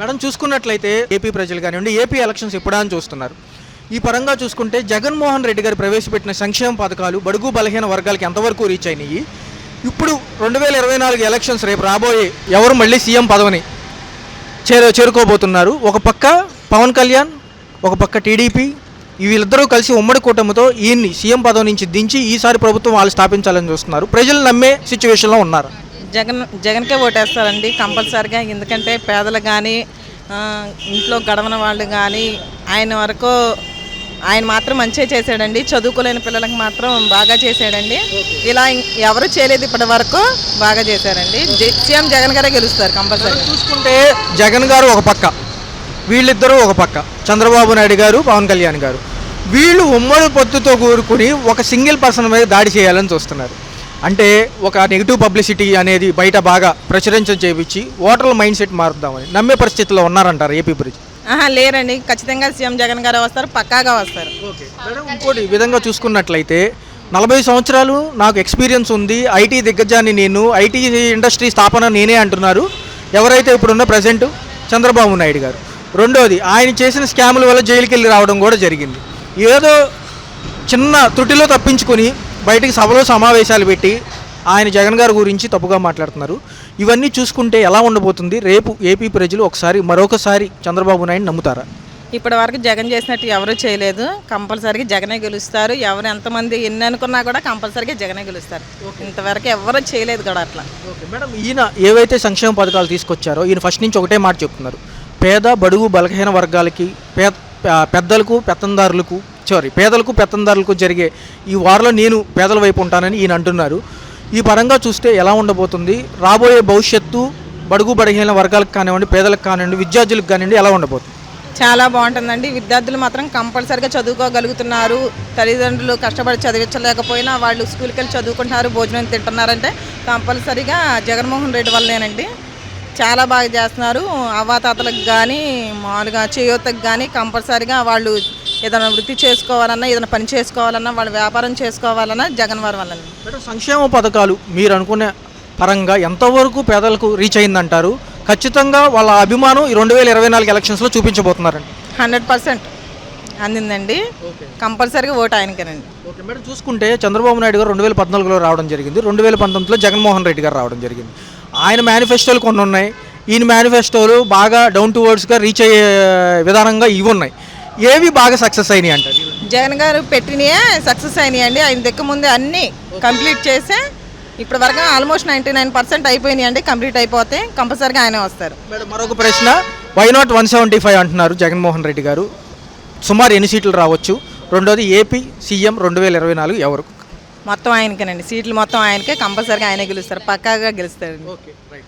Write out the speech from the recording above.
Madam చూసుకున్నట్లయితే AP ప్రజలు కానివ్వండి ఏపీ ఎలక్షన్స్ ఎప్పుడా అని చూస్తున్నారు. ఈ పరంగా చూసుకుంటే జగన్మోహన్ రెడ్డి గారు ప్రవేశపెట్టిన సంక్షేమ పథకాలు బడుగు బలహీన వర్గాలకి ఎంతవరకు రీచ్ అయినాయి? ఇప్పుడు రెండు వేల ఇరవై నాలుగు ఎలక్షన్స్ రేపు రాబోయే ఎవరు మళ్ళీ సీఎం పదవిని చేరు చేరుకోబోతున్నారు? ఒక పక్క పవన్ కళ్యాణ్ ఒక పక్క టీడీపీ వీళ్ళిద్దరూ కలిసి ఉమ్మడి కూటమితో ఈయన్ని సీఎం పదవి నుంచి దించి ఈసారి ప్రభుత్వం వాళ్ళు స్థాపించాలని చూస్తున్నారు. ప్రజలు నమ్మే సిచ్యువేషన్లో ఉన్నారు. జగన్ జగన్కే ఓటేస్తారండి కంపల్సరిగా. ఎందుకంటే పేదలు కానీ ఇంట్లో గడవన వాళ్ళు కానీ ఆయన వరకు ఆయన మాత్రం మంచిగా చేశాడండి చదువుకోలేని పిల్లలకు మాత్రం బాగా చేశాడండి ఇలా ఎవరు చేయలేదు ఇప్పటి వరకు బాగా చేశారండి. సీఎం జగన్ గారే గెలుస్తారు కంపల్సరీ. చూసుకుంటే జగన్ గారు ఒక పక్క వీళ్ళిద్దరూ ఒక పక్క చంద్రబాబు నాయుడు గారు పవన్ కళ్యాణ్ గారు. వీళ్ళు ఉమ్మడి పొత్తుతో కూరుకుని ఒక సింగిల్ పర్సన్ మీద దాడి చేయాలని చూస్తున్నారు. అంటే ఒక నెగిటివ్ పబ్లిసిటీ అనేది బయట బాగా ప్రచురించ చేపించి ఓటర్ల మైండ్ సెట్ మారుద్దామని నమ్మే పరిస్థితిలో ఉన్నారంటారు ఏపీ ఆహా లేరండి. ఖచ్చితంగా సీఎం జగన్ గారే వస్తారు పక్కాగా వస్తారు. ఓకే. మేడం ఇంకోటి ఈ విధంగా చూసుకున్నట్లయితే నలభై సంవత్సరాలు నాకు ఎక్స్పీరియన్స్ ఉంది. ఐటీ దిగ్గజాన్ని నేను ఐటీ ఇండస్ట్రీ స్థాపన నేనే అంటున్నారు. ఎవరైతే ఇప్పుడున్న ప్రజెంట్ చంద్రబాబు నాయుడు గారు. రెండోది ఆయన చేసిన స్కాముల వల్ల జైలుకి వెళ్ళి రావడం కూడా జరిగింది. ఏదో చిన్న త్రుటిలో తప్పించుకొని బయటికి సభలో సమావేశాలు పెట్టి ఆయన జగన్ గారి గురించి తప్పుగా మాట్లాడుతున్నారు. ఇవన్నీ చూసుకుంటే ఎలా ఉండబోతుంది? రేపు ఏపీ ప్రజలు ఒకసారి మరొకసారి చంద్రబాబు నాయుడు నమ్ముతారా? ఇప్పటి వరకు జగన్ చేసినట్టు ఎవరు చేయలేదు. కంపల్సరీగా జగనే గెలుస్తారు. ఎవరు ఎంతమంది ఎన్ని అనుకున్నా కూడా కంపల్సరీగా జగనే గెలుస్తారు. ఇంతవరకు ఎవరు చేయలేదు కూడా అట్లా. ఓకే. మేడం ఈయన ఏవైతే సంక్షేమ పథకాలు తీసుకొచ్చారో ఈయన ఫస్ట్ నుంచి ఒకటే మాట చెప్తున్నారు. పేద బడుగు బలహీన వర్గాలకి పే పే- పెద్దలకు పెత్తందారులకు సారీ పేదలకు పెత్తందారులకు జరిగే ఈ వారిలో నేను పేదల వైపు ఉంటానని ఈయన అంటున్నారు. ఈ పరంగా చూస్తే ఎలా ఉండబోతుంది? రాబోయే భవిష్యత్తు బడుగు బడిహీన వర్గాలకు కానివ్వండి పేదలకు కానివ్వండి విద్యార్థులకు కానివ్వండి ఎలా ఉండబోతుంది? చాలా బాగుంటుందండి. విద్యార్థులు మాత్రం కంపల్సరీగా చదువుకోగలుగుతున్నారు. తల్లిదండ్రులు కష్టపడి చదివించలేకపోయినా వాళ్ళు స్కూల్కి వెళ్ళి చదువుకుంటున్నారు భోజనం తింటున్నారంటే కంపల్సరీగా జగన్మోహన్ రెడ్డి వల్లేనండి చాలా బాగా చేస్తున్నారు. అవ్వాతాతలకు కానీ మామూలుగా చేయూతకు కానీ కంపల్సరీగా వాళ్ళు ఏదైనా వృత్తి చేసుకోవాలన్నా ఏదైనా పని చేసుకోవాలన్నా వాళ్ళు వ్యాపారం చేసుకోవాలన్నా జగన్ వారి వల్ల సంక్షేమ పథకాలు మీరు అనుకునే పరంగా ఎంతవరకు పేదలకు రీచ్ అయిందంటారు? ఖచ్చితంగా వాళ్ళ అభిమానం ఈ రెండు వేల ఇరవై నాలుగు ఎలక్షన్స్లో చూపించబోతున్నారండి. Hundred percent అందిందండి. కంపల్సరీగా ఓటు ఆయనకేనండి. ఓకే మేడం చూసుకుంటే చంద్రబాబు నాయుడు గారు రెండు వేల పద్నాలుగులో రావడం జరిగింది. రెండు వేల పంతొమ్మిదిలో జగన్మోహన్ రెడ్డి గారు రావడం జరిగింది. ఆయన మేనిఫెస్టోలు కొన్ని ఉన్నాయి. ఈయన మేనిఫెస్టోలు బాగా డౌన్ టు వర్డ్స్గా రీచ్ అయ్యే విధానంగా ఇవి ఉన్నాయి. ఏవి బాగా సక్సెస్ అయినాయి అంటారు? జగన్ గారు పెట్టినయే సక్సెస్ అయినాయండి ఆయన దిక్కు ముందే అన్నీ కంప్లీట్ చేసే ఇప్పటి వరకు ఆల్మోస్ట్ నైంటీ నైన్ పర్సెంట్ అయిపోయినాయండి కంప్లీట్ అయిపోతే కంపల్సరీగా ఆయనే వస్తారు. మరొక ప్రశ్న. Why not one seventy five అంటున్నారు జగన్మోహన్ రెడ్డి గారు. సుమారు ఎన్ని సీట్లు రావచ్చు? రెండోది ఏపీ సీఎం రెండు వేల ఇరవై నాలుగు ఎవరు? మొత్తం ఆయనకేనండి. సీట్లు మొత్తం ఆయనకే కంపల్సరీగా ఆయనే గెలుస్తారు. పక్కాగా గెలుస్తారండి